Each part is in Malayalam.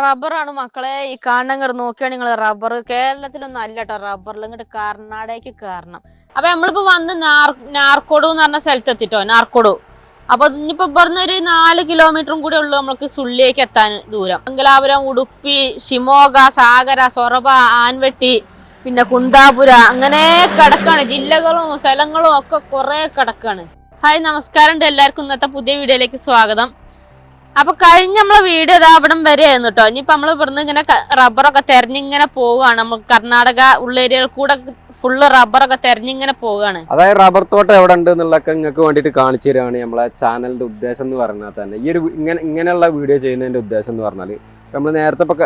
റബ്ബറാണ് മക്കളെ. ഈ കാണണം ഇങ്ങോട്ട് നോക്കിയാണ് നിങ്ങൾ? റബ്ബർ കേരളത്തിലൊന്നും അല്ല കേട്ടോ റബ്ബറിൽ ഇങ്ങോട്ട് കർണാടകയ്ക്ക് കയറണം അപ്പൊ നമ്മളിപ്പോ വന്ന് നാർക്കോടു എന്ന് പറഞ്ഞ സ്ഥലത്ത് എത്തിട്ടോ നാർക്കോട്. അപ്പൊ ഇനിയിപ്പോ ഇവിടുന്ന് ഒരു നാല് കിലോമീറ്ററും കൂടെ ഉള്ളു നമ്മൾക്ക് സുള്ളിലേക്ക് എത്താൻ ദൂരം. മംഗലാപുരം ഉടുപ്പി ഷിമോഗ സാഗര സൊറബ ആൻവെട്ടി പിന്നെ കുന്താപുര. അങ്ങനെ കിടക്കാണ്. ജില്ലകളും സ്ഥലങ്ങളും ഒക്കെ കുറെ കിടക്കാണ്. ഹായ് നമസ്കാരം എല്ലാവർക്കും. ഇന്നത്തെ പുതിയ വീഡിയോയിലേക്ക് സ്വാഗതം. അപ്പൊ കഴിഞ്ഞ നമ്മളെ വീഡിയോ ഇതാ അവിടം വരെ ആയിരുന്നു കേട്ടോ ഇനിയിപ്പോ നമ്മൾ ഇവിടുന്ന് ഇങ്ങനെ റബ്ബറൊക്കെ തെരഞ്ഞിങ്ങനെ പോവുകയാണ്. നമുക്ക് കർണാടക ഉള്ളേരിയയിൽ കൂടെ ഫുള്ള് റബ്ബറൊക്കെ തെരഞ്ഞിങ്ങനെ പോവുകയാണ്. അതായത് റബ്ബർ തോട്ടം എവിടെ ഉണ്ട് എന്നുള്ളതൊക്കെ നിങ്ങൾക്ക് വേണ്ടിട്ട് കാണിച്ചു തരികയാണ് നമ്മളെ ചാനലിന്റെ ഉദ്ദേശം എന്ന് പറഞ്ഞാൽ തന്നെ. ഈ ഒരു ഇങ്ങനെ ഇങ്ങനെയുള്ള വീഡിയോ ചെയ്യുന്നതിന്റെ ഉദ്ദേശം എന്ന് പറഞ്ഞാൽ നമ്മൾ നേരത്തെ ഇപ്പൊ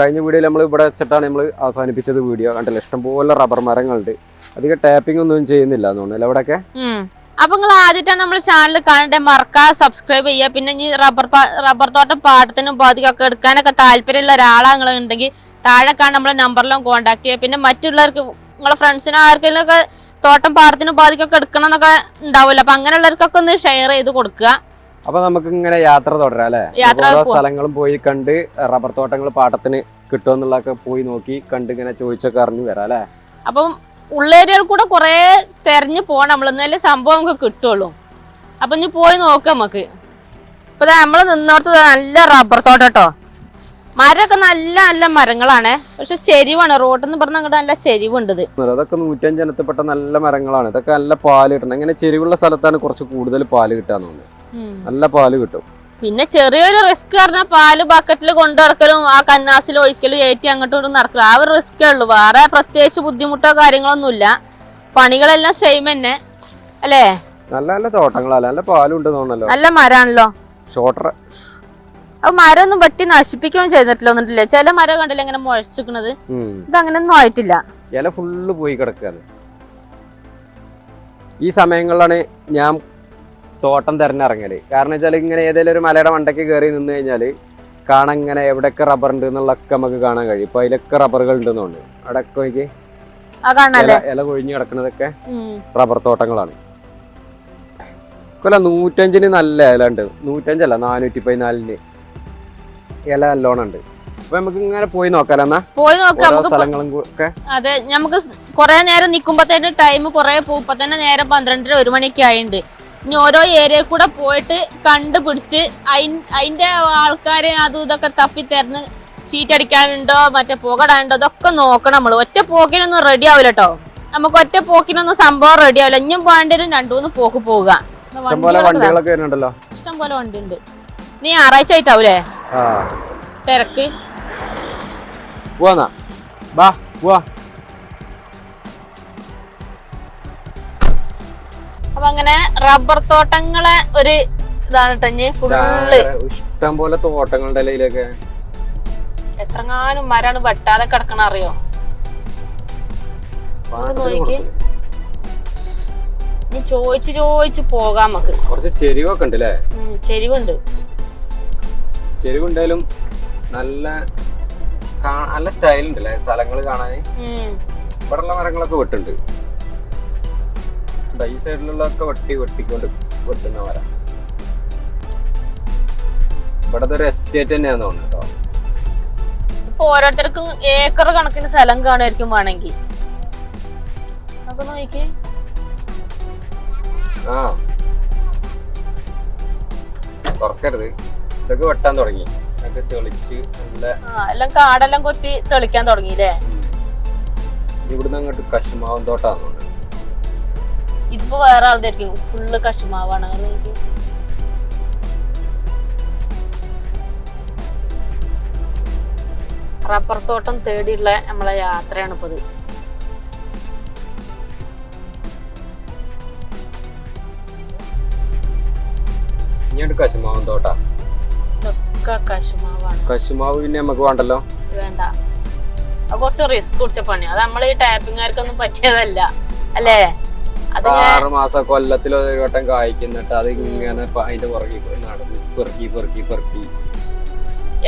കഴിഞ്ഞ വീഡിയോയിൽ നമ്മൾ ഇവിടെ വെച്ചിട്ടാണ് നമ്മൾ അവസാനിപ്പിച്ചത് വീഡിയോ. കണ്ടല്ലോ? ഇഷ്ടംപോലെ റബ്ബർ മരങ്ങളുണ്ട്. അധികം ടാപ്പിംഗ് ഒന്നും ചെയ്യുന്നില്ല എന്ന് അവിടെ അവിടെയൊക്കെ. അപ്പൊ നിങ്ങൾ ആദ്യമായിട്ടാണ് നമ്മുടെ ചാനൽ കാണേണ്ട മറക്കാതെ സബ്സ്ക്രൈബ് ചെയ്യുക. പിന്നെ ഈ റബ്ബർ റബ്ബർ തോട്ടം പാട്ടത്തിനും ഒക്കെ എടുക്കാനൊക്കെ താല്പര്യമുള്ള ഒരാളാ നിങ്ങൾ ഉണ്ടെങ്കിൽ താഴെ കാണാൻ നമ്മളെ നമ്പറിലും കോൺടാക്ട് ചെയ്യുക. പിന്നെ മറ്റുള്ളവർക്ക് നിങ്ങളെ ഫ്രണ്ട്സിനും ആർക്കെങ്കിലും ഒക്കെ തോട്ടം പാടത്തിനും ഉപാധിക്കൊക്കെ എടുക്കണം എന്നൊക്കെ ഉണ്ടാവില്ല അപ്പൊ അങ്ങനെയുള്ളവർക്കൊക്കെ ഒന്ന് ഷെയർ ചെയ്ത് കൊടുക്കുക. അപ്പൊ നമുക്ക് ഇങ്ങനെ യാത്ര തുടരാം അല്ലെ? ഓരോ സ്ഥലങ്ങളും പോയി കണ്ട് റബ്ബർ തോട്ടങ്ങൾ പാട്ടത്തിന് കിട്ടുമെന്നുള്ളതൊക്കെ പോയി നോക്കി കണ്ട് ഇങ്ങനെ ചോദിച്ചൊക്കെ അറിഞ്ഞു വരാം അല്ലെ? അപ്പം ഉള്ളേരിയയിൽ കൂടെ കുറേ തെരഞ്ഞു പോകണം നമ്മൾ എന്നാലേ സംഭവം നമുക്ക് കിട്ടുള്ളൂ. അപ്പൊ ഇനി പോയി നോക്കാം നമുക്ക് ഇപ്പൊ നമ്മൾ ദാ നല്ല റബ്ബർ തോട്ടം കേട്ടോ മരമൊക്കെ നല്ല നല്ല മരങ്ങളാണ്. പക്ഷെ ചെരിവാണ്. റോഡിൽ നിന്ന് പറഞ്ഞ അങ്ങോട്ട് നല്ല ചെരിവുണ്ട് അതൊക്കെ നൂറ്റഞ്ച് ഇനത്തിൽപ്പെട്ട നല്ല മരങ്ങളാണ്. ഇതൊക്കെ നല്ല പാൽ കിട്ടണം ഇങ്ങനെ ചെരിവുള്ള സ്ഥലത്താണ് കുറച്ച് കൂടുതൽ പാൽ കിട്ടാന്ന് തോന്നുന്നത് നല്ല പാൽ കിട്ടും. പിന്നെ ചെറിയൊരു റിസ്ക് പറഞ്ഞാൽ പാൽ ബക്കറ്റിൽ കൊണ്ടു നടക്കലും ആ കന്നാസിൽ ഒഴിക്കലും ഏറ്റി അങ്ങോട്ടും ഇങ്ങോട്ടും നടക്കലും. ആ ഒരു റിസ്ക്കേ ഉള്ളൂ. വേറെ പ്രത്യേകിച്ച് ബുദ്ധിമുട്ടോ കാര്യങ്ങളൊന്നുമില്ല. പണികളെല്ലാം സെയിം തന്നെ. അല്ലേ? നല്ല നല്ല തോട്ടങ്ങളല്ല നല്ല പാലും തോന്നല്ലോ നല്ല മരാണല്ലോ. അത് മരം ഒന്നും വെട്ടി നശിപ്പിക്കുകയും ചെയ്തിട്ടില്ല ഒന്നിട്ടില്ല ചില മരം കണ്ടില്ല ഇങ്ങനെ മുഴച്ചിക്കണത് ഇത് അങ്ങനെയൊന്നും ആയിട്ടില്ല. ഇല ഫുള്ള് പോയി കിടക്കുകയാണ് ഈ സമയങ്ങളിലാണ് ഞാൻ തോട്ടം തിരഞ്ഞിറങ്ങൽ. കാരണം വെച്ചാൽ ഇങ്ങനെ ഏതെങ്കിലും ഒരു മലയുടെ മണ്ടയ്ക്ക് കയറി നിന്ന് കഴിഞ്ഞാൽ കാണാൻ ഇങ്ങനെ എവിടെയൊക്കെ റബ്ബർ ഉണ്ട് എന്നുള്ളതൊക്കെ നമുക്ക് കാണാൻ കഴിയും. ഇപ്പൊ അതിലൊക്കെ റബ്ബറുകൾ ഉണ്ടെന്നുണ്ട് അവിടെയൊക്കെ എനിക്ക് ഇല കൊഴിഞ്ഞു കിടക്കുന്നതൊക്കെ റബ്ബർ തോട്ടങ്ങളാണ്. കൊല്ല നൂറ്റഞ്ചിന് നല്ല ഇല ഉണ്ട്. നൂറ്റഞ്ചല്ല നാനൂറ്റി പതിനാലിന് ഇല നല്ലോണം ഉണ്ട്. അപ്പൊ നമുക്ക് ഇങ്ങനെ പോയി നോക്കാലോ എന്നാ? പോയി നോക്കാം. സ്ഥലങ്ങളും ഒക്കെ. അതെ നമുക്ക് കൊറേ നേരം നിക്കുമ്പോ ടൈം കൊറേ പോകുമ്പോ തന്നെ നേരം പന്ത്രണ്ടര ഒരു മണിയൊക്കെ ആയിണ്ട്. ഇനി ഓരോ ഏരിയ കൂടെ പോയിട്ട് കണ്ടുപിടിച്ച് അയി അതിന്റെ ആൾക്കാരെ അതും ഇതൊക്കെ തപ്പി തെരഞ്ഞ് ഷീറ്റ് അടിക്കാനുണ്ടോ മറ്റേ പുകടാനുണ്ടോ ഇതൊക്കെ നോക്കണം നമ്മൾ ഒറ്റ പോക്കിനൊന്നും റെഡി ആവില്ല കേട്ടോ നമുക്ക് ഒറ്റ പോക്കിനൊന്നും സംഭവം റെഡി ആവില്ല ഇനിയും പോകേണ്ടി വരും രണ്ടു മൂന്ന് പോക്ക് പോവുക. ഇഷ്ടം പോലെ വണ്ടി ഉണ്ട് നീ ഞായറാഴ്ച ആയിട്ടാവൂലേ? തിരക്ക്. പോവാ. അപ്പൊ അങ്ങനെ റബ്ബർ തോട്ടങ്ങളെ ഒരു ഇതാണ് ടഞ്ഞ് ഫുള്ള് ഇഷ്ടം പോലെ തോട്ടങ്ങളുടെ ഇലയിലൊക്കെ. എത്രങ്ങാനും മരാണ് വെട്ടാതെ കിടക്കണ അറിയോ. ഇനി ചോദിച്ചു ചോദിച്ചു പോകാം നമുക്ക്. കുറച്ച് ചെരിവൊക്കെ ഉണ്ട് അല്ലേ ചെരിവുണ്ട്. ചെരിവുണ്ടായാലും നല്ല നല്ല സ്റ്റൈൽ ഉണ്ട് അല്ലേ സ്ഥലങ്ങൾ കാണാൻ ഇവിടെ ഇവിടെയുള്ള മരങ്ങളൊക്കെ വെട്ടുണ്ട്. ദാ ഈ സൈഡിലുള്ളതൊക്കെ വെട്ടി വെട്ടിക്കൊണ്ട് വെട്ടുന്ന മരം. ഇവിടത്തെ ഒരു എസ്റ്റേറ്റ് തന്നെയാന്ന് തോന്നുന്നു കേട്ടോ. ഇപ്പൊ ഓരോരുത്തർക്കും ഏക്കർ കണക്കിന് സ്ഥലം കാണുമായിരിക്കും വേണമെങ്കിൽ. അപ്പൊ നോക്കി ആ. തുറക്കരുത്. ഇതൊക്കെ വെട്ടാൻ തുടങ്ങി. അതൊക്കെ തെളിച്ച് നല്ല എല്ലാം കാടെല്ലാം കൊത്തി തെളിക്കാൻ തുടങ്ങിയില്ലേ ഉം. ഇവിടുന്ന് അങ്ങോട്ട് കശുമാവൻ തോട്ടാന്ന് തോന്നുന്നു. ഇതിപ്പോ വേറെ ആളുടെ ഫുള്ള് കശുമാവാണ്. അത് നോക്കി. റബ്ബർ തോട്ടം തേടിയുള്ള നമ്മളെ യാത്രയാണ് ഇപ്പത് ഇനിയുണ്ട് കശുമാവൻ തോട്ടാ. കശുമാവ് പിന്നെ നമുക്ക് വേണ്ടല്ലോ? വേണ്ട. കുറച്ച് റിസ്ക് കുടിച്ച പണി അത് നമ്മൾ ഈ ടാപ്പിങ്ങാർക്കൊന്നും പറ്റിയതല്ല. അല്ലേ? ആറ് മാസം കൊല്ലത്തിൽ ഒരു വട്ടം കായ്ക്കുന്നിട്ട് അത് ഇങ്ങനെ അതിന്റെ പുറകെ നടന്ന് പെറുക്കി പെറുക്കി പെറുക്കി.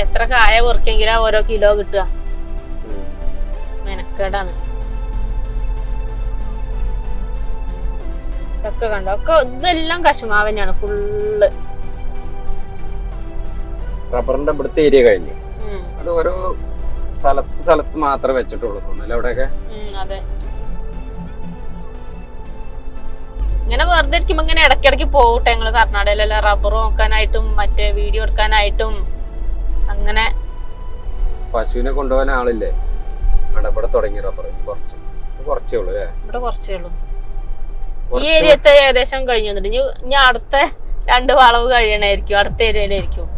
എത്ര കായ പെറുക്കെങ്കിലാ ഓരോ കിലോ കിട്ടുക. മെനക്കേടാണ്. ഇതൊക്കെ കണ്ടോ? ഒക്കെ ഇതെല്ലാം കശുമാവന്നെയാണ് ഫുള്ള്. റബ്ബറിന്റെ ഇവിടുത്തെ ഏരിയ കഴിഞ്ഞ്. അത് ഓരോ സ്ഥലത്ത് സ്ഥലത്ത് മാത്രമേ വെച്ചിട്ടുള്ളൂ തോന്നുന്നല്ലേ അവിടെയൊക്കെ? അതെ. ഇങ്ങനെ വെറുതെ ഇരിക്കുമ്പോ ഇങ്ങനെ ഇടയ്ക്കിടയ്ക്ക് പോകട്ടെ ഞങ്ങൾ കർണാടകയിലെല്ലാം റബ്ബർ നോക്കാനായിട്ടും മറ്റേ വീഡിയോ എടുക്കാനായിട്ടും അങ്ങനെ. പശുവിനെ കൊണ്ടുപോകാൻ ആളില്ലേ? അവിടെ ഇവിടെ തുടങ്ങി റബ്ബർ കുറച്ച് ഇത് കുറച്ചേ ഉള്ളൂ അല്ലേ? ഇവിടെ കുറച്ചേ ഉള്ളൂ. ഈ ഏരിയത്തെ ഏകദേശം കഴിഞ്ഞു വന്നിട്ട് ഇനി ഇനി അടുത്ത രണ്ട് വളവ് കഴിയണായിരിക്കും അടുത്ത ഏരിയയിലായിരിക്കും.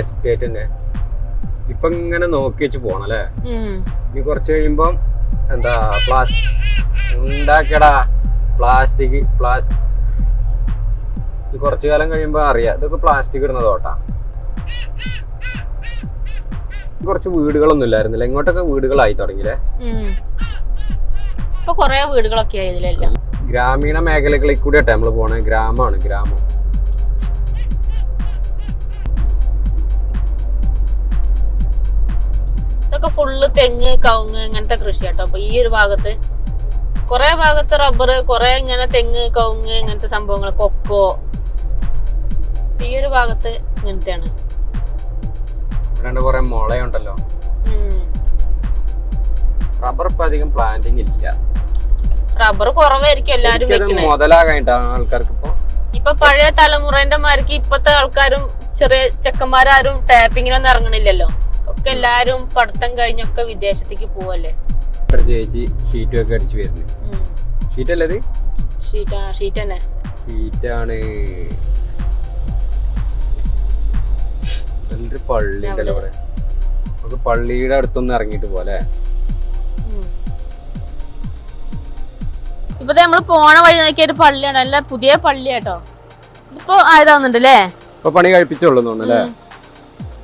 എസ്റ്റേറ്റ് തന്നെ. ഇപ്പൊ ഇങ്ങനെ നോക്കി വെച്ച് പോണം അല്ലേ. ഇനി കുറച്ച് കഴിയുമ്പം എന്താ പ്ലാസ്റ്റിക് ഉണ്ടാക്കിയടാ പ്ലാസ്റ്റിക് പ്ലാസ്റ്റിക് കുറച്ചു കാലം കഴിയുമ്പോ അറിയാം. ഇതൊക്കെ പ്ലാസ്റ്റിക് ഇടുന്ന തോട്ടാ. കുറച്ച് വീടുകളൊന്നും ഇല്ലായിരുന്നില്ല? ഇങ്ങോട്ടൊക്കെ വീടുകളായി തുടങ്ങിയില്ലേ? ഉം. ഇപ്പൊ കൊറേ വീടുകളൊക്കെ ഗ്രാമീണ മേഖലകളിൽ കൂടിയാട്ടെ നമ്മൾ പോണേ. ഗ്രാമമാണ് ഗ്രാമം. ഫുള്ള് തെങ്ങ് കവുങ്ങ് ഇങ്ങനത്തെ കൃഷി കേട്ടോ അപ്പൊ ഈ ഒരു ഭാഗത്ത് കുറെ ഭാഗത്ത് റബ്ബർ കുറെ ഇങ്ങനെ തെങ്ങ് കവുങ്ങ് ഇങ്ങനത്തെ സംഭവങ്ങൾ കൊക്കോ. ഈ ഒരു ഭാഗത്ത് ഇങ്ങനത്തെയാണ്. കുറെ മുളയുണ്ടല്ലോ. റബ്ബർ ഇപ്പൊ അധികം പ്ലാന്റിങ് ഇല്ല. റബ്ബർ കുറവായിരിക്കും എല്ലാരും മുതലാകായിട്ടാണ് ആൾക്കാർക്ക് ഇപ്പൊ ഇപ്പൊ പഴയ തലമുറേന്റെ മാർക്ക് ഇപ്പത്തെ ആൾക്കാരും ചെറിയ ചെക്കന്മാരും ടാപ്പിങ്ങിനൊന്നും ഇറങ്ങണില്ലല്ലോ. ഒക്കെ എല്ലാരും പഠിത്തം കഴിഞ്ഞൊക്കെ വിദേശത്തേക്ക് പോവല്ലേ? ചേച്ചി ഷീറ്റും ഒക്കെ അടിച്ചു വരുന്നത് ഉം. ഷീറ്റ് അല്ലേ ഷീറ്റ് ആ, ഷീറ്റ് തന്നെ. ഷീറ്റാണ് നല്ലൊരു പള്ളി ഉണ്ടല്ലോ അവിടെ. നമുക്ക് പള്ളിയുടെ അടുത്തൊന്ന് ഇറങ്ങിയിട്ട് പോലെ. ഇപ്പൊ നമ്മൾ പോണ വഴി നോക്കിയ ഒരു പള്ളിയാണ്. അല്ല പുതിയ പള്ളി കേട്ടോ ഇപ്പൊ ആയതാവുന്നുണ്ട് അല്ലേ ഇപ്പൊ പണി കഴിപ്പിച്ചോളൂ തോന്നുന്നു അല്ലേ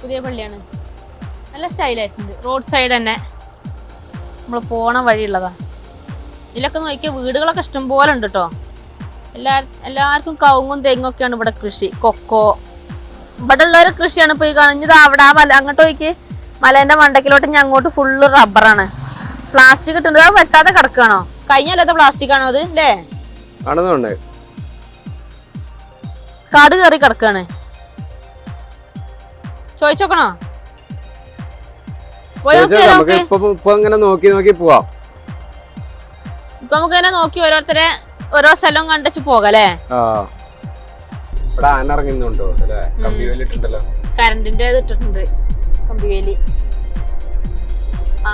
പുതിയ പള്ളിയാണ്. നല്ല സ്റ്റൈലായിട്ടുണ്ട്. റോഡ് സൈഡ് തന്നെ നമ്മൾ പോണ വഴിയുള്ളതാ. ഇതിലൊക്കെ നോക്കിയാൽ വീടുകളൊക്കെ ഇഷ്ടംപോലെ ഉണ്ട് കേട്ടോ എല്ലാ എല്ലാവർക്കും കവുങ്ങും തെങ്ങും ഒക്കെയാണ് ഇവിടെ കൃഷി. കൊക്കോ. ഇവിടെ ഉള്ളൊരു കൃഷിയാണ് പോയി ഈ കാണുന്നത്. അവിടെ ആ മല അങ്ങോട്ട് നോക്കി മലേന്റെ മണ്ടക്കിലോട്ട് ഞാൻ അങ്ങോട്ട് ഫുള്ള് റബ്ബറാണ്. പ്ലാസ്റ്റിക് ഇട്ടുണ്ട് അത് വെട്ടാതെ കിടക്കുകയാണോ? കഴിഞ്ഞ കൊല്ലത്തെ പ്ലാസ്റ്റിക് ആണോ അത് അല്ലേ? കാട് കയറി കിടക്കാണ് ചോദിച്ചോക്കണോ നമുക്ക് ഇപ്പൊ ഇപ്പൊ ഇങ്ങനെ നോക്കി നോക്കി പോവാം. ഇപ്പൊ നമുക്ക് ഇങ്ങനെ നോക്കി ഓരോരുത്തരെ ഓരോ സ്ഥലം കണ്ടുവച്ച് പോകല്ലേ? ഇവിടെ ആന ഇറങ്ങുന്നുണ്ടോ അല്ലേ? കമ്പി വേലിട്ടുണ്ടല്ലോ കരണ്ടിന്റെ ഇത് ഇട്ടിട്ടുണ്ട്. കമ്പിവേലി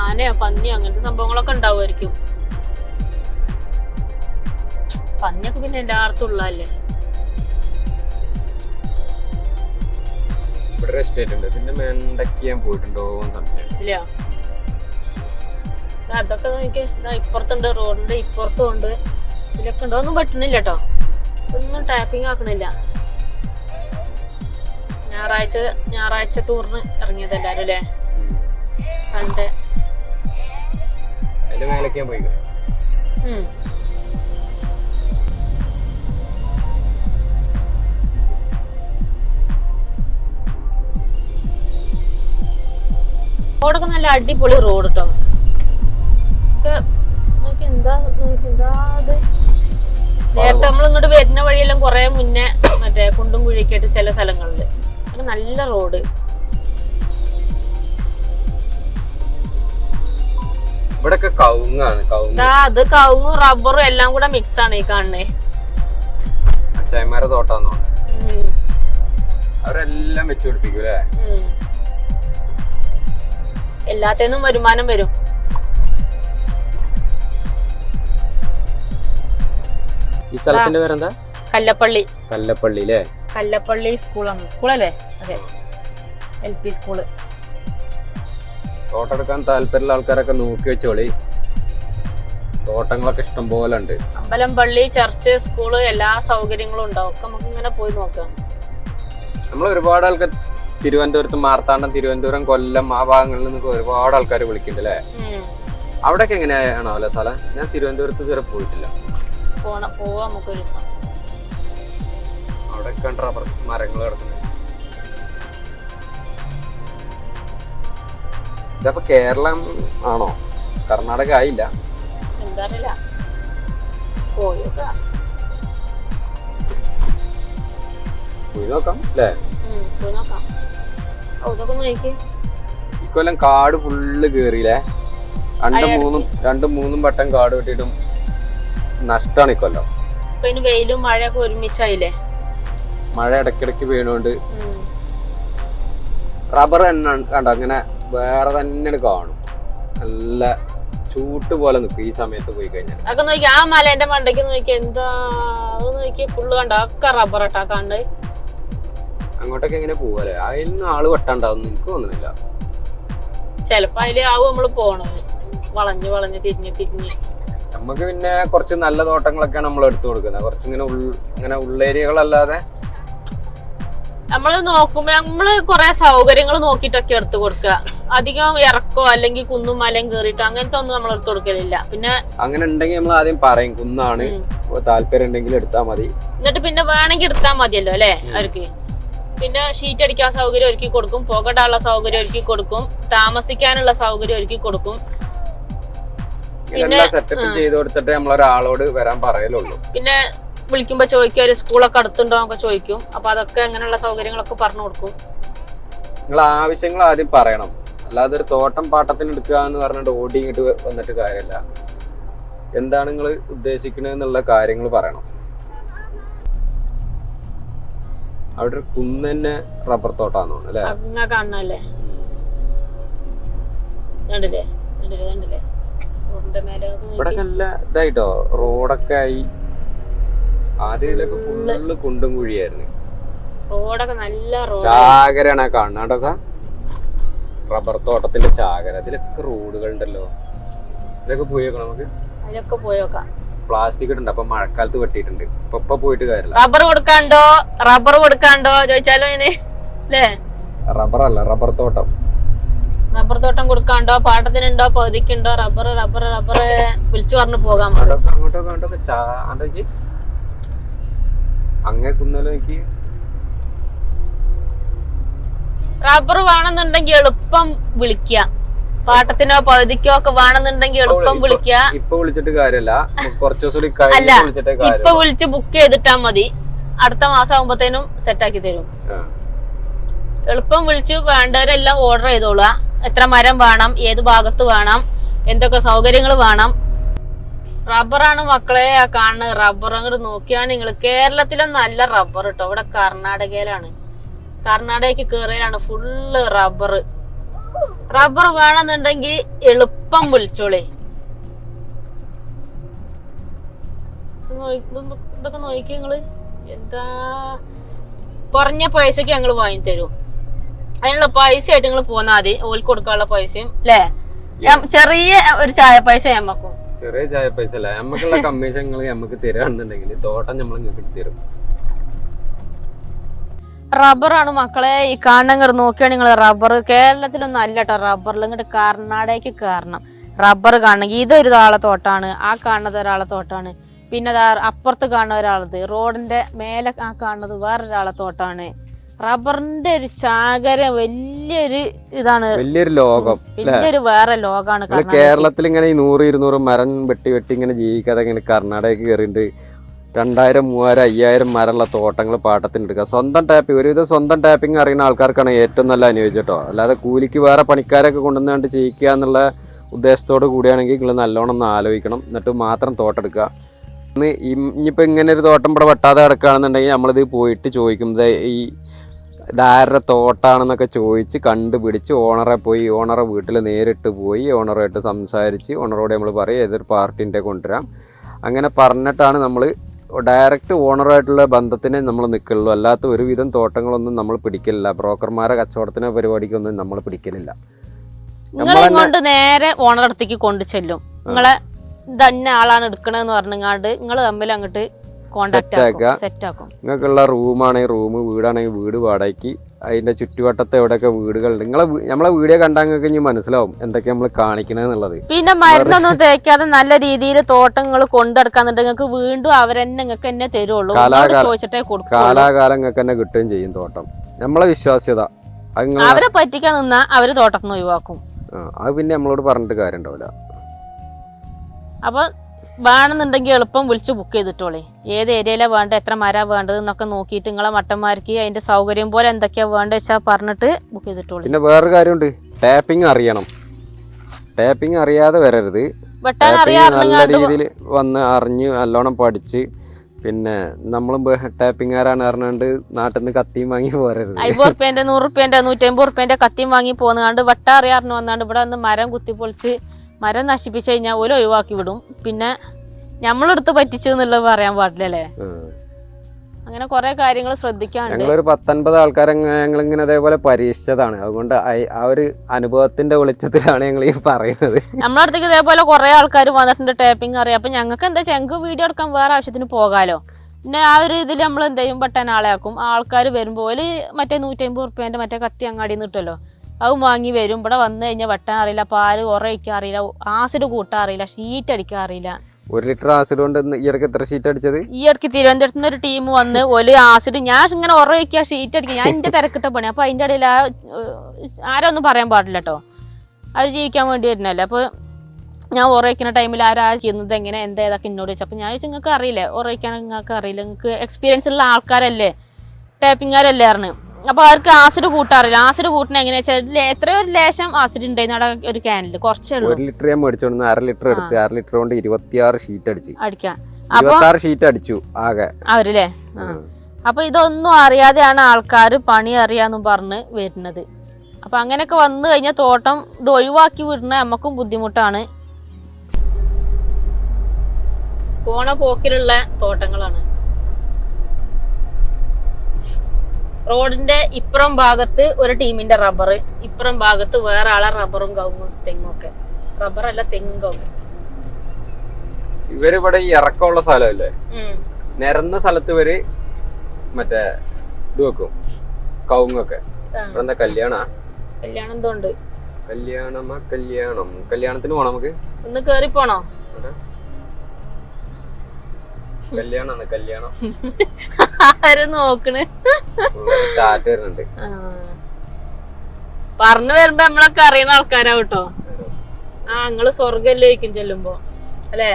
ആനയോ പന്നിയോ അങ്ങനത്തെ സംഭവങ്ങളൊക്കെ ഉണ്ടാവുമായിരിക്കും. പന്നിയൊക്കെ പിന്നെ എല്ലായിടത്തും ഉള്ളതല്ലേ? ഇവിടെ എസ്റ്റേറ്റ് ഉണ്ട് പിന്നെ മെണ്ടക്കിയാൻ പോയിട്ടുണ്ടോ എന്ന് സംശയം. ഇല്ല. അതൊക്കെ നോക്കി ഇപ്പുറത്തുണ്ട് റോഡിന്റെ ഇപ്പുറത്തും ഉണ്ട്. ഇതിലൊക്കെ ഉണ്ടോ? ഒന്നും പറ്റുന്നില്ല കേട്ടോ ഒന്നും ടാപ്പിംഗ് ആക്കണില്ല. ഞായറാഴ്ച ഞായറാഴ്ച ടൂറിന് ഇറങ്ങിയത് എല്ലാരും അല്ലേ. സൺഡേ അതിന്റെ മേലേക്ക് ഞാൻ റോഡൊക്കെ നല്ല അടിപൊളി റോഡ് കേട്ടോ നോക്കി എന്താ നോക്കി എന്താ ഇത് നേരത്തെ നമ്മൾ ഇങ്ങോട്ട് വരുന്ന വഴിയെല്ലാം കുറെ മുന്നേ മറ്റേ കുണ്ടും കുഴിയൊക്കെ ആയിട്ട് ചില സ്ഥലങ്ങളിൽ നല്ല റോഡ്. ഇവിടൊക്കെ കവുങ്ങാണ് കവുങ്ങ്. അത് കവുങ്ങും റബ്ബറും എല്ലാം കൂടെ മിക്സ് ആണ് ഈ കാണുന്നേ. അച്ചായന്മാരെ തോട്ടാന്നോ. അവരെല്ലാം വെച്ച് പിടിപ്പിക്കും അല്ലേ. എല്ലാത്തേന്നും വരുമാനം വരും. ഈ സ്ഥലത്തിന്റെ പേരെന്താ? കല്ലപ്പള്ളി. കല്ലപ്പള്ളി അല്ലേ കല്ലപ്പള്ളി സ്കൂളാണ്. സ്കൂളല്ലേ? അതെ. L P school. തോട്ടെടുക്കാൻ താല്പര്യമുള്ള ആൾക്കാരൊക്കെ നോക്കി വെച്ചോളി. തോട്ടങ്ങളൊക്കെ ഇഷ്ടം പോലെ ഉണ്ട്. അമ്പലം പള്ളി ചർച്ച് സ്കൂൾ എല്ലാ സൗകര്യങ്ങളും ഉണ്ടാവും. നമുക്ക് ഇങ്ങനെ പോയി നോക്കാം. നമ്മൾ ഒരുപാട് ആൾക്കാർ തിരുവനന്തപുരത്ത് മാർത്താണ്ഡം തിരുവനന്തപുരം കൊല്ലം ആ ഭാഗങ്ങളിൽ നിന്നൊക്കെ ഒരുപാട് ആൾക്കാർ വിളിക്കുന്നുണ്ട് അല്ലേ? അവിടെ അവിടെയൊക്കെ എങ്ങനെയാണോ അല്ലെ സ്ഥലം? ഞാൻ തിരുവനന്തപുരത്ത് ഇതുവരെ പോയിട്ടില്ല. അവിടെ കണ്ട റബ്ബർ മരങ്ങൾ കിടക്കുന്നത്? ഇതപ്പോ കേരളം ആണോ? കർണാടക ആയില്ല. എന്താ അറിയില്ല പോയി നോക്കാം അല്ലേ? പോയി നോക്കി. ഇക്കൊല്ലം കാട് ഫുള്ള് കേറിയില്ലേ? രണ്ടും. മൂന്നും രണ്ടും മൂന്നും വട്ടം കാട് വെട്ടിയിട്ടും നഷ്ടമാണ് ഇക്കൊല്ലം. വെയിലും മഴയൊക്കെ ഒരുമിച്ചായില്ലേ? മഴ ഇടക്കിടക്ക് വീണുകൊണ്ട് റബ്ബർ തന്നെ കണ്ടോ? അങ്ങനെ വേറെ തന്നെ കാണും. നല്ല ചൂട്ട് പോലെ നിൽക്കും ഈ സമയത്ത് പോയി കഴിഞ്ഞാൽ അതൊക്കെ നോക്കി ആ മലേന്റെ മണ്ടയ്ക്ക് നോക്കി എന്താ? നോക്കി ഫുള്ള് കണ്ടോ? ഒക്കെ റബ്ബർ ഇട്ടാ കണ്ട്. അങ്ങോട്ടൊക്കെ എങ്ങനെ പോവാലേ അതിൽ നിന്ന് ആൾ വെട്ടാണ്ടാവും എനിക്ക് തോന്നുന്നില്ല. ചെലപ്പോ അതിൽ ആവും നമ്മൾ പോണത്. വളഞ്ഞു വളഞ്ഞ് തിരിഞ്ഞ് തിരിഞ്ഞ്. നമുക്ക് പിന്നെ കുറച്ച് നല്ല തോട്ടങ്ങളൊക്കെയാണ് നമ്മൾ എടുത്തു കൊടുക്കുന്നത്. കുറച്ച് ഇങ്ങനെ ഇങ്ങനെ ഉള്ളേരിയകളല്ലാതെ നമ്മൾ നോക്കുമ്പോ നമ്മൾ കൊറേ സൗകര്യങ്ങൾ നോക്കിയിട്ടൊക്കെ എടുത്തു കൊടുക്കുക. അധികം ഇറക്കോ അല്ലെങ്കിൽ കുന്നും മലയും കേറിട്ടോ അങ്ങനത്തെ ഒന്നും നമ്മൾ എടുത്തു കൊടുക്കലില്ല. പിന്നെ അങ്ങനെ ഉണ്ടെങ്കിൽ നമ്മൾ ആദ്യം പറയും കുന്നാണ്. താല്പര്യം ഉണ്ടെങ്കിൽ എടുത്താൽ മതി. എന്നിട്ട് പിന്നെ വേണമെങ്കിൽ എടുത്താൽ മതിയല്ലോ അല്ലേ? അവർക്ക്. പിന്നെ ഷീറ്റ് അടിക്കാൻ സൗകര്യം ഒരുക്കി കൊടുക്കും പുകടാനുള്ള സൗകര്യം ഒരുക്കി കൊടുക്കും താമസിക്കാനുള്ള സൗകര്യം ഒരുക്കി കൊടുക്കും. ഇതെല്ലാം സെറ്റപ്പ് ചെയ്ത് കൊടുത്തിട്ട് നമ്മൾ ഒരാളോട് വരാൻ പറയലുള്ളൂ. പിന്നെ വിളിക്കുമ്പോ ചോദിക്കും ഒരു സ്കൂളൊക്കെ അടുത്തുണ്ടോ? എന്നൊക്കെ ചോദിക്കും. അപ്പൊ അതൊക്കെ അങ്ങനെയുള്ള സൗകര്യങ്ങളൊക്കെ പറഞ്ഞു കൊടുക്കും. നിങ്ങൾ ആവശ്യങ്ങൾ ആദ്യം പറയണം. അല്ലാതെ ഒരു തോട്ടം പാട്ടത്തിന് എടുക്കുക എന്ന് പറഞ്ഞിട്ട് ഓടി ഇങ്ങോട്ട് വന്നിട്ട് കാര്യമില്ല. എന്താണ് നിങ്ങൾ ഉദ്ദേശിക്കുന്നത് എന്നുള്ള കാര്യങ്ങൾ പറയണം. അവിടെ ഒരു കുന്ന് തന്നെ റബ്ബർ തോട്ടാന്ന് തോന്നുന്നു കാണണല്ലേ? കണ്ടില്ലേ? കണ്ടില്ലേ? കണ്ടില്ലേ. ഇവിടെ നല്ല ഇതായിട്ടോ റോഡൊക്കെ ആയി. ആദ്യം ഇതിലൊക്കെ ഫുള്ള് കുണ്ടും കുഴിയായിരുന്നു. റോഡൊക്കെ നല്ല റോഡ്. ചാകരയാണ് കാണാണ്ടൊക്കെ. റബ്ബർ തോട്ടത്തിന്റെ ചാകര. ഇതിലൊക്കെ റോഡുകൾ ഉണ്ടല്ലോ ഇതൊക്കെ പോയി നോക്കണം നമുക്ക്. അതിലൊക്കെ പോയോക്കാം പ്ലാസ്റ്റിക് ഇട്ടുണ്ട് അപ്പൊ മഴക്കാലത്ത് വെട്ടിയിട്ടുണ്ട്. ഇപ്പൊ ഇപ്പൊ പോയിട്ട് കാര്യമില്ല. റബ്ബർ കൊടുക്കാണ്ടോ? റബ്ബർ കൊടുക്കാണ്ടോ? ചോദിച്ചാലോ അല്ലേ റബ്ബർ അല്ല റബ്ബർ തോട്ടം. റബ്ബർ തോട്ടം കൊടുക്കാണ്ടോ? പാട്ടത്തിനുണ്ടോ? പകുതിക്കുണ്ടോ? റബ്ബർ റബ്ബർ റബ്ബർ വിളിച്ചു പറഞ്ഞു പോകാൻ അങ്ങേ കുന്നല്ലോ എനിക്ക് റബ്ബർ വേണമെന്നുണ്ടെങ്കിൽ എളുപ്പം വിളിക്കുക. പാട്ടത്തിനോ പകുതിക്കോ ഒക്കെ വേണമെന്നുണ്ടെങ്കിൽ എളുപ്പം വിളിക്കുക. ഇപ്പൊ വിളിച്ചിട്ട് കാര്യമില്ല കുറച്ചു ദിവസം അല്ല, ഇപ്പൊ വിളിച്ച് ബുക്ക് ചെയ്തിട്ടാ മതി. അടുത്ത മാസം ആകുമ്പോഴത്തേനും സെറ്റ് ആക്കി തരും. എളുപ്പം വിളിച്ച് വേണ്ടവരെല്ലാം ഓർഡർ ചെയ്തോളുക. എത്ര മരം വേണം ഏത് ഭാഗത്ത് വേണം എന്തൊക്കെ സൗകര്യങ്ങൾ വേണം. റബ്ബറാണ് മക്കളെ ആ കാണുന്നത്. റബ്ബർ അങ്ങോട്ട് നോക്കിയാണ് നിങ്ങൾ. കേരളത്തിലെ നല്ല റബ്ബർ കേട്ടോ. ഇവിടെ കർണാടകയിലാണ്. കർണാടകയ്ക്ക് കയറിയാണ് ഫുള്ള് റബ്ബർ. റബ്ബർ വേണമെന്നുണ്ടെങ്കിൽ എളുപ്പം വിളിച്ചോളേ. ഇതൊക്കെ നോക്കി നിങ്ങൾ. എന്താ? കുറഞ്ഞ പൈസക്ക് ഞങ്ങൾ വാങ്ങി തരും അതിനുള്ള പൈസ ആയിട്ട് നിങ്ങൾ പോന്നാ മതി. ഓൽക്ക് കൊടുക്കാനുള്ള പൈസയും അല്ലേ ചെറിയ ഒരു ചായ പൈസ ഞമ്മക്കും. ചെറിയ ചായ പൈസ അല്ല. ഞമ്മക്കുള്ള കമ്മീഷൻ നിങ്ങൾ നമുക്ക് തരാണെന്നുണ്ടെങ്കിൽ തോട്ടം നമ്മൾ നിങ്ങൾക്ക് തരും റബ്ബറാണ് മക്കളെ. ഈ കാണങ്ങൾ നോക്കിയാണ് നിങ്ങൾ. റബ്ബർ കേരളത്തിലൊന്നും അല്ല കേട്ടോ റബ്ബറിൽ ഇങ്ങോട്ട് കർണാടകയ്ക്ക് കാരണം റബ്ബർ കാണണമെങ്കിൽ ഇതൊരു താളെ തോട്ടാണ്. ആ കാണുന്നത് ഒരാളെ തോട്ടാണ്. പിന്നെ അതാ അപ്പുറത്ത് കാണുന്ന ഒരാളത്. റോഡിന്റെ മേലെ ആ കാണുന്നത് വേറൊരാളെ തോട്ടാണ്. റബ്ബറിന്റെ ഒരു ചാകര വലിയൊരു ഇതാണ്. വലിയൊരു ലോകം വലിയൊരു വേറെ ലോകമാണ് കേരളത്തിൽ ഇങ്ങനെ ഈ നൂറ് ഇരുന്നൂറ് മരം വെട്ടി വെട്ടി ഇങ്ങനെ ജീവിക്കാതെ ഇങ്ങനെ കർണാടകയ്ക്ക് കയറിയിട്ട് രണ്ടായിരം മൂവായിരം അയ്യായിരം മരമുള്ള തോട്ടങ്ങൾ പാട്ടത്തിന് എടുക്കുക സ്വന്തം ടാപ്പിംഗ് ഒരുവിധം സ്വന്തം ടാപ്പിംഗ് അറിയുന്ന ആൾക്കാർക്കാണ് ഏറ്റവും നല്ല അനുയോജ്യട്ടോ അല്ലാതെ കൂലിക്ക് വേറെ പണിക്കാരൊക്കെ കൊണ്ടുവന്നുകൊണ്ട് ചെയ്യിക്കുക എന്നുള്ള ഉദ്ദേശത്തോട് കൂടിയാണെങ്കിൽ നിങ്ങൾ നല്ലോണം ഒന്ന് ആലോചിക്കണം. എന്നിട്ട് മാത്രം തോട്ടെടുക്കുക ഇന്ന് ഇനിയിപ്പോൾ ഇങ്ങനെ ഒരു തോട്ടം ഇവിടെ വെട്ടാതെ കിടക്കുകയാണെന്നുണ്ടെങ്കിൽ നമ്മളിത് പോയിട്ട് ചോദിക്കും. ദേ ഈ ഇതാരുടെ തോട്ടാണെന്നൊക്കെ ചോദിച്ച് കണ്ടുപിടിച്ച് ഓണറെ പോയി ഓണറെ വീട്ടിൽ നേരിട്ട് പോയി ഓണറായിട്ട് സംസാരിച്ച് ഓണറോട് നമ്മൾ പറയും ഏതൊരു പാർട്ടീന്റെ കൊണ്ടുവരാം. അങ്ങനെ പറഞ്ഞിട്ടാണ് നമ്മൾ ഡയറക്റ്റ് ഓണറായിട്ടുള്ള ബന്ധത്തിനെ നമ്മൾ നിൽക്കുള്ളൂ. അല്ലാത്ത ഒരുവിധം തോട്ടങ്ങളൊന്നും നമ്മൾ പിടിക്കലില്ല. ബ്രോക്കർമാരെ കച്ചവടത്തിനോ പരിപാടിക്കൊന്നും നമ്മൾ പിടിക്കലില്ല. നിങ്ങൾ ഇങ്ങോട്ട് നേരെ ഓണർ അടുത്തേക്ക് കൊണ്ടു ചെല്ലും നിങ്ങളെ ഇതന്നെ ആളാണ് എടുക്കണെന്ന് പറഞ്ഞങ്ങാണ്ട് നിങ്ങൾ തമ്മിൽ അങ്ങോട്ട് കോണ്ടാക്ട് ആക്കുക. സെറ്റ് ആക്കും നിങ്ങൾക്കുള്ള റൂമാണെങ്കിൽ റൂം വീടാണെങ്കിൽ വീട് വാടകയ്ക്ക് അതിന്റെ ചുറ്റുവട്ടത്തെ എവിടെയൊക്കെ വീടുകളുണ്ട്. നിങ്ങളെ നമ്മളെ വീഡിയോ കണ്ടാൽ നിങ്ങൾക്ക് ഇനി മനസ്സിലാവും എന്തൊക്കെ നമ്മൾ കാണിക്കണെന്നുള്ളത് പിന്നെ മരുന്നൊന്നും തേക്കാതെ നല്ല രീതിയിൽ തോട്ടങ്ങൾ കൊണ്ടെടുക്കാന്നുണ്ടെങ്കിൽ നിങ്ങൾക്ക് വീണ്ടും അവരെന്നെ നിങ്ങൾക്ക് തന്നെ തരുള്ളൂ. ചോദിച്ചിട്ടേ കൊടുക്കുള്ളൂ. കാലാകാലം നിങ്ങൾക്ക് എന്നെ കിട്ടുകയും ചെയ്യും തോട്ടം. നമ്മളെ വിശ്വാസ്യത. അവരെ പറ്റിക്കാൻ നിന്നാ അവർ തോട്ടത്തിൽ നിന്ന് ഒഴിവാക്കും അത് പിന്നെ നമ്മളോട് പറഞ്ഞിട്ട് കാര്യം ഉണ്ടാവില്ല അപ്പൊ വേണമെന്നുണ്ടെങ്കിൽ എളുപ്പം വിളിച്ച് ബുക്ക് ചെയ്തിട്ടോളേ. ഏത് ഏരിയയിലാണ് വേണ്ടത് എത്ര മര വേണ്ടത് എന്നൊക്കെ നോക്കിയിട്ട് നിങ്ങളെ മട്ടന്മാർക്ക് അതിന്റെ സൗകര്യം പോലെ എന്തൊക്കെയാ വേണ്ടത് വെച്ചാൽ പറഞ്ഞിട്ട് ബുക്ക് ചെയ്തിട്ടോളൂ. പിന്നെ വേറൊരു കാര്യമുണ്ട്. ടാപ്പിംഗ് അറിയണം. ടാപ്പിംഗ് അറിയാതെ വരരുത്. വെട്ടാൻ നല്ല രീതിയിൽ വന്ന് അറിഞ്ഞ് നല്ലോണം പഠിച്ച് പിന്നെ നമ്മളും ടാപ്പിംഗുകാരാണ് പറഞ്ഞുകൊണ്ട് നാട്ടിൽ നിന്ന് കത്തിയും വാങ്ങി പോരരുത്. അയ്യോ റുപ്യന്റെ നൂറ് റുപ്യന്റെ നൂറ്റമ്പത് റുപ്യന്റെ കത്തിയും വാങ്ങി പോകുന്നതാണ്ട് വട്ടാറിയാറിന് വന്നാണ്ട് ഇവിടെ വന്ന് മരം കുത്തിപ്പൊളിച്ച് മരം നശിപ്പിച്ചു കഴിഞ്ഞാൽ ഓല ഒഴിവാക്കി വിടും. പിന്നെ നമ്മളെടുത്ത് പറ്റിച്ചു എന്നുള്ളത് പറയാൻ പാടില്ലല്ലേ? അങ്ങനെ കുറെ കാര്യങ്ങൾ ശ്രദ്ധിക്കാനുണ്ട് ഞങ്ങളൊരു പത്തൊൻപത് ആൾക്കാരെ ഞങ്ങളിങ്ങനെ അതേപോലെ പരീക്ഷിച്ചതാണ്. അതുകൊണ്ട് ആ ഒരു അനുഭവത്തിന്റെ വെളിച്ചത്തിലാണ് ഞങ്ങൾ ഈ പറയുന്നത്. നമ്മളടുത്തേക്ക് ഇതേപോലെ കുറെ ആൾക്കാർ വന്നിട്ടുണ്ട് ടേപ്പിംഗ് അറിയാം. അപ്പൊ ഞങ്ങൾക്ക് എന്താ ഞങ്ങൾക്ക് വീഡിയോ എടുക്കാൻ വേറെ ആവശ്യത്തിന് പോകാലോ. പിന്നെ ആ ഒരു ഇതിൽ നമ്മൾ എന്ത് ചെയ്യും പെട്ടാൻ ആളെ ആക്കും. ആൾക്കാർ വരുമ്പോൾ മറ്റേ നൂറ്റമ്പത് റുപ്യേന്റെ മറ്റേ കത്തി അങ്ങാടി കിട്ടുമല്ലോ അത് വാങ്ങി വരും. ഇവിടെ വന്നു കഴിഞ്ഞാൽ വെട്ടാൻ അറിയില്ല. പാൽ ഉറയിക്കാൻ അറിയില്ല. ആസിഡ് കൂട്ടാൻ അറിയില്ല. ഷീറ്റ് അടിക്കാൻ അറിയില്ല. ഒരു ലിറ്റർ ആസിഡ് കൊണ്ട് ഈയിടക്ക് ഈ ഇടയ്ക്ക് എത്ര ഷീറ്റ് അടിച്ചത്? ഈ ഇടയ്ക്ക് തിരുവനന്തപുരത്ത് നിന്ന് ഒരു ടീം വന്ന് ഒരു ആസിഡ് ഞാൻ ഇങ്ങനെ ഉറയിക്കുക ഷീറ്റ് അടിക്കുക ഞാൻ എന്റെ തിരക്കിട്ട പണി അപ്പൊ അതിന്റെ ഇടയിൽ ആ ആരൊന്നും ഒന്നും പറയാൻ പാടില്ല കേട്ടോ. അവർ ജീവിക്കാൻ വേണ്ടി വരുന്നല്ലേ അപ്പോൾ ഞാൻ ഉറയിക്കുന്ന ടൈമിൽ ആരാ ചെയ്യുന്നത്? എങ്ങനെ? എന്താ? ഇതൊക്കെ എന്നോട് ചോദിച്ചു. അപ്പൊ ഞാൻ ചോദിച്ചു നിങ്ങൾക്ക് അറിയില്ലേ? ഉറയിക്കാൻ നിങ്ങൾക്ക് അറിയില്ല? നിങ്ങൾക്ക് എക്സ്പീരിയൻസ് ഉള്ള ആൾക്കാരല്ലേ? ടേപ്പിംഗുകാരല്ലേ പറഞ്ഞു. അപ്പോൾ അവർക്ക് ആസിഡ് കൂട്ടാറില്ല. ആസിഡ് കൂട്ടണ എങ്ങനെയാ എത്രയോ ഒരു ലേശം ആസിഡ് ഉണ്ടായിരുന്നു അവിടെ ഒരു ക്യാനിൽ കുറച്ചേ ഉള്ളൂ. ഒരു ലിറ്റർ ഞാൻ മേടിച്ചോണ്ട് അര ലിറ്റർ എടുത്ത് അര ലിറ്റർ കൊണ്ട് ഇരുപത്തിയാറ് ഷീറ്റ് അടിച്ച്. അടിക്കാം. ഷീറ്റ് അടിച്ചു ആകെ. അവരല്ലേ? അപ്പൊ ഇതൊന്നും അറിയാതെയാണ് ആൾക്കാർ പണി അറിയാന്നും പറഞ്ഞ് വരുന്നത്. അപ്പൊ അങ്ങനെയൊക്കെ വന്നു കഴിഞ്ഞാൽ തോട്ടം ഇത് ഒഴിവാക്കി വിടുന്ന നമുക്കും ബുദ്ധിമുട്ടാണ്. പോണ പോക്കിലുള്ള തോട്ടങ്ങളാണ്. റോഡിന്റെ ഇപ്പുറം ഭാഗത്ത് ഒരു ടീമിന്റെ റബ്ബർ ഇപ്പുറം ഭാഗത്ത് വേറെ ആളെ റബ്ബറും കവുങ്ങും തെങ്ങും ഒക്കെ. റബ്ബർ അല്ല തെങ്ങും കവുങ്ങും. ഇവരിവിടെ ഈ ഇറക്കമുള്ള സ്ഥലമല്ലേ. നിരന്ന സ്ഥലത്ത് ഇവർ മറ്റേ ഇത് വെക്കും കവുങ്ങൊക്കെ. ഇവിടെ എന്താ കല്യാണ? കല്യാണം എന്തോ ഉണ്ട്. കല്യാണമാ കല്യാണം. കല്യാണത്തിന് പോണം നമുക്ക്? ഒന്ന് കേറി പോണോ? കല്യാണാണ് കല്യാണം. ആരും നോക്കണ്? കാറ്റ് വരുന്നുണ്ട്. പറഞ്ഞു വരുമ്പോ നമ്മളൊക്കെ അറിയുന്ന ആൾക്കാരാ കേട്ടോ ആ നിങ്ങൾ സ്വർഗല്ലേക്കും ചെല്ലുമ്പോ. അല്ലേ.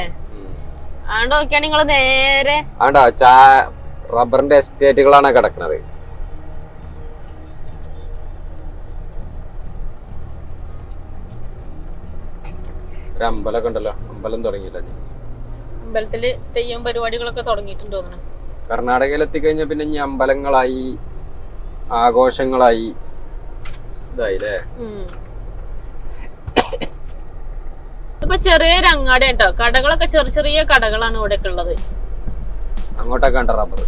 ആണ്ട് നോക്കിയാ നിങ്ങൾ നേരെ ആണ്ടോ ചാ റബ്ബറിന്റെ എസ്റ്റേറ്റുകളാണ് കിടക്കുന്നത് ഒരു അമ്പലമൊക്കെ ഉണ്ടല്ലോ അമ്പലം തുടങ്ങിയില്ല. അമ്പലത്തിൽ തെയ്യം പരിപാടികളൊക്കെ തുടങ്ങിയിട്ടുണ്ടോ തോന്നുന്നു കർണാടകയിൽ എത്തിക്കഴിഞ്ഞാൽ പിന്നെ ഇനി അമ്പലങ്ങളായി ആഘോഷങ്ങളായി. ഇതായില്ലേ. ഇപ്പൊ ചെറിയൊരു അങ്ങാടി കേട്ടോ കടകളൊക്കെ ചെറിയ ചെറിയ കടകളാണ് ഇവിടെയൊക്കെ ഉള്ളത്. അങ്ങോട്ടൊക്കെ ഉണ്ട് റബ്ബർ?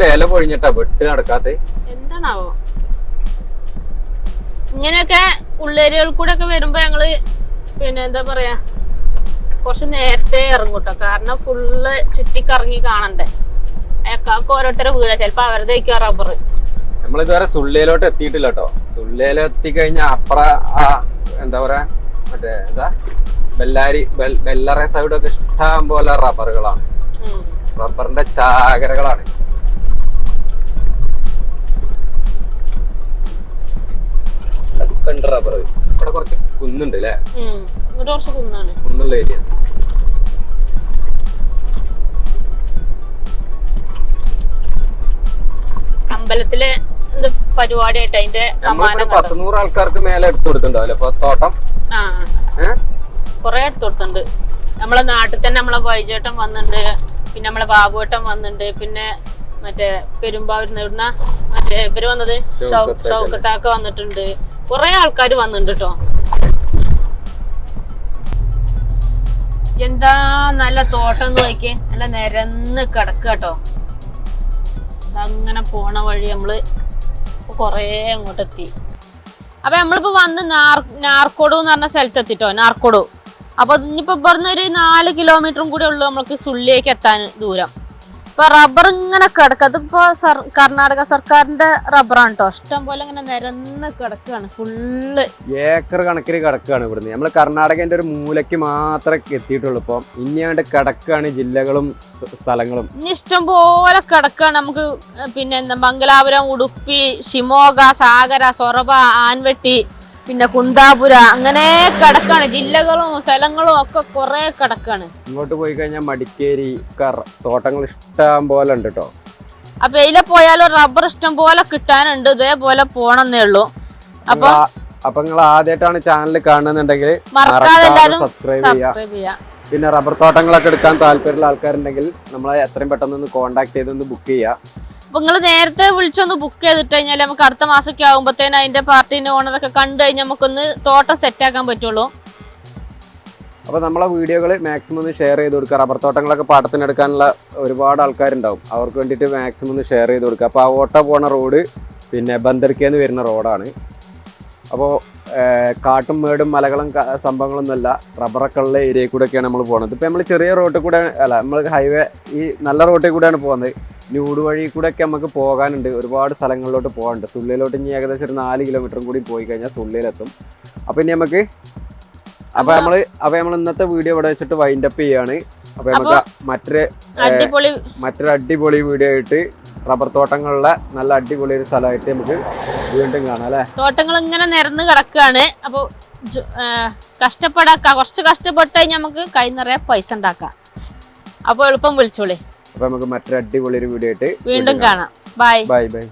ലേല പൊഴിഞ്ഞിട്ടാ വെട്ട് നടക്കാത്ത. എന്താണാവോ? ഇങ്ങനെയൊക്കെ ഉള്ളേരികൾ കൂടെ ഒക്കെ വരുമ്പോ ഞങ്ങൾ പിന്നെ എന്താ പറയാ കുറച്ച് നേരത്തെ ഇറങ്ങും കേട്ടോ കാരണം ഫുള്ള് ചുറ്റിക്കറങ്ങി കാണണ്ടേ. അയക്കാർക്ക് ഓരോരുത്തരെ വീടാ. ചിലപ്പോ അവരുടെ വയ്ക്കുക റബ്ബർ നമ്മളിതുവരെ സുള്ളിയിലോട്ട് എത്തിയിട്ടില്ല കേട്ടോ സുള്ളിയിൽ എത്തിക്കഴിഞ്ഞാൽ അപ്പുറ ആ എന്താ പറയാ മറ്റേ എന്താ? ബെല്ലാരി ബെല്ലറ സൈഡൊക്കെ ഇഷ്ടം പോലെ റബ്ബറുകളാണ്. റബ്ബറിന്റെ ചാകരകളാണ്. റബ്ബർ ഇവിടെ കുറച്ച് കുന്നുണ്ട് അല്ലേ ഇങ്ങോട്ട് കുറച്ച് കുന്നാണ്. കുന്നുള്ള ഏരിയ അമ്പലത്തിലെ പരിപാടിയായിട്ട് അതിന്റെ സമ്മാനം ആൾക്കാർക്ക് മേലെ എടുത്തു കൊടുത്തിട്ടുണ്ടാവില്ലേ അപ്പൊ തോട്ടം. കൊറേ എടുത്തു കൊടുത്തിട്ടുണ്ട് നമ്മളെ നാട്ടിൽ തന്നെ നമ്മളെ വൈജേട്ടൻ വന്നിട്ടുണ്ട്. പിന്നെ നമ്മളെ ബാബുവേട്ടൻ വന്നിട്ടുണ്ട്. പിന്നെ മറ്റേ പെരുമ്പാവൂരിന്ന് ഇവിടുന്ന മറ്റേ ഇവർ വന്നത് ഷൗക്കത്താക്ക വന്നിട്ടുണ്ട്. കൊറേ ആൾക്കാർ വന്നിട്ടുണ്ട് കേട്ടോ എന്താ നല്ല തോട്ടം നോക്കിയേ? നല്ല നിരന്ന് കിടക്കുക കേട്ടോ. അങ്ങനെ പോണ വഴി നമ്മൾ കൊറേ അങ്ങോട്ട് എത്തി. അപ്പൊ നമ്മളിപ്പോ വന്ന് നാർ നാർക്കോടു എന്ന് പറഞ്ഞ സ്ഥലത്ത് എത്തിട്ടോ നാർക്കോടു. അപ്പൊ ഇനിയിപ്പോ ഇവിടുന്ന് ഒരു നാല് കിലോമീറ്ററും കൂടെ ഉള്ളു നമ്മൾക്ക് സുള്ളിലേക്ക് എത്താൻ ദൂരം. ഇപ്പൊ റബ്ബർ ഇങ്ങനെ കിടക്കുക അതിപ്പോ കർണാടക സർക്കാരിന്റെ റബ്ബറാണ് കേട്ടോ ഇഷ്ടം പോലെ ഇങ്ങനെ നിരന്ന് കിടക്കുകയാണ് ഫുള്ള് ഏക്കർ കണക്കിന് കിടക്കുകയാണ് ഇവിടുന്ന്. നമ്മൾ കർണാടകന്റെ ഒരു മൂലയ്ക്ക് മാത്രമേ എത്തിയിട്ടുള്ളൂ ഇപ്പൊ. ഇനിയാണ്ട് കിടക്കുകയാണ് ജില്ലകളും സ്ഥലങ്ങളും. ഇനി ഇഷ്ടം പോലെ കിടക്കുകയാണ് നമുക്ക് പിന്നെ എന്താ മംഗലാപുരം ഉടുപ്പി ഷിമോഗ സാഗര സൊറബ ആൻവെട്ടി പിന്നെ കുന്താപുര അങ്ങനെ കിടക്കാണ്. ജില്ലകളും സ്ഥലങ്ങളും ഒക്കെ കുറെ കിടക്കാണ്. ഇങ്ങോട്ട് പോയി കഴിഞ്ഞാൽ മടിക്കേരി തോട്ടങ്ങൾ ഇഷ്ടം പോലെ ഉണ്ട് കേട്ടോ അപ്പൊ ഇതിലെ പോയാലും റബ്ബർ ഇഷ്ടം പോലെ കിട്ടാനുണ്ട്. ഇതേപോലെ പോണെന്നേ ഉള്ളൂ. അപ്പൊ അപ്പൊ നിങ്ങൾ ആദ്യമായിട്ടാണ് ചാനൽ കാണുന്നുണ്ടെങ്കിൽ സബ്സ്ക്രൈബ് ചെയ്യാം പിന്നെ റബ്ബർ തോട്ടങ്ങളൊക്കെ എടുക്കാൻ താല്പര്യമുള്ള ആൾക്കാരുണ്ടെങ്കിൽ നമ്മളെ എത്രയും പെട്ടെന്ന് ഒന്ന് കോൺടാക്ട് ചെയ്തൊന്ന് ബുക്ക് ചെയ്യുക. അപ്പൊ നിങ്ങൾ നേരത്തെ വിളിച്ചൊന്ന് ബുക്ക് ചെയ്തിട്ട് കഴിഞ്ഞാൽ നമുക്ക് അടുത്ത മാസമൊക്കെ ആകുമ്പോഴത്തേനും അതിന്റെ പാർട്ടീന്റെ ഓണറൊക്കെ കണ്ടു കഴിഞ്ഞാൽ നമുക്കൊന്ന് തോട്ടം സെറ്റ് ആക്കാൻ പറ്റുള്ളൂ. അപ്പോൾ നമ്മളെ വീഡിയോകൾ മാക്സിമം ഒന്ന് ഷെയർ ചെയ്ത് കൊടുക്കുക റബ്ബർ തോട്ടങ്ങളൊക്കെ പാട്ടത്തിനെടുക്കാനുള്ള ഒരുപാട് ആൾക്കാരുണ്ടാവും. അവർക്ക് വേണ്ടിയിട്ട് മാക്സിമം ഒന്ന് ഷെയർ ചെയ്ത് കൊടുക്കുക. അപ്പോൾ ആ ഓട്ടോ പോണ റോഡ് പിന്നെ ബന്ദർക്കേന്ന് വരുന്ന റോഡാണ്. അപ്പോൾ കാട്ടും മേടും മലകളും സംഭവങ്ങളൊന്നുമല്ല. റബ്ബറൊക്കെ ഉള്ള ഏരിയയിൽ കൂടെയൊക്കെയാണ് നമ്മൾ പോകുന്നത് ഇപ്പോൾ നമ്മൾ ചെറിയ റോട്ടിൽ കൂടെ അല്ല നമ്മൾ ഹൈവേ ഈ നല്ല റോട്ടിൽ കൂടെയാണ് പോകുന്നത്. ന്യൂഡ് വഴി കൂടെ ഒക്കെ നമുക്ക് പോകാനുണ്ട്. ഒരുപാട് സ്ഥലങ്ങളിലോട്ട് പോകാനുണ്ട്. സുള്ളിയിലോട്ട് ഇനി ഏകദേശം ഒരു നാല് കിലോമീറ്ററും കൂടി പോയി കഴിഞ്ഞാൽ സുള്ളിയിലെത്തും അപ്പോൾ ഇനി നമുക്ക് അപ്പൊ നമ്മൾ അപ്പൊ നമ്മൾ ഇന്നത്തെ വീഡിയോ ഇവിടെ വെച്ചിട്ട് വൈൻഡ് അപ്പ് ചെയ്യാണ്. അപ്പൊ നമുക്ക് മറ്റൊരു അടിപൊളി മറ്റൊരു അടിപൊളി വീഡിയോ ആയിട്ട് റബ്ബർ തോട്ടങ്ങളിലെ നല്ല അടിപൊളി ഒരു സ്ഥലമായിട്ട് നമുക്ക് വീണ്ടും കാണാം അല്ലെ? തോട്ടങ്ങൾ ഇങ്ങനെ നിരന്ന് കിടക്കുകയാണ്. അപ്പോൾ കഷ്ടപ്പെടാ കുറച്ച് കഷ്ടപ്പെട്ട് കഴിഞ്ഞാൽ നമുക്ക് കൈ നിറയെ പൈസ ഉണ്ടാക്കാം. അപ്പോൾ എളുപ്പം വിളിച്ചോളി. അപ്പൊ നമുക്ക് മറ്റൊരു അടിപൊളി ഒരു വീഡിയോ ആയിട്ട് വീണ്ടും കാണാം. Bye bye bye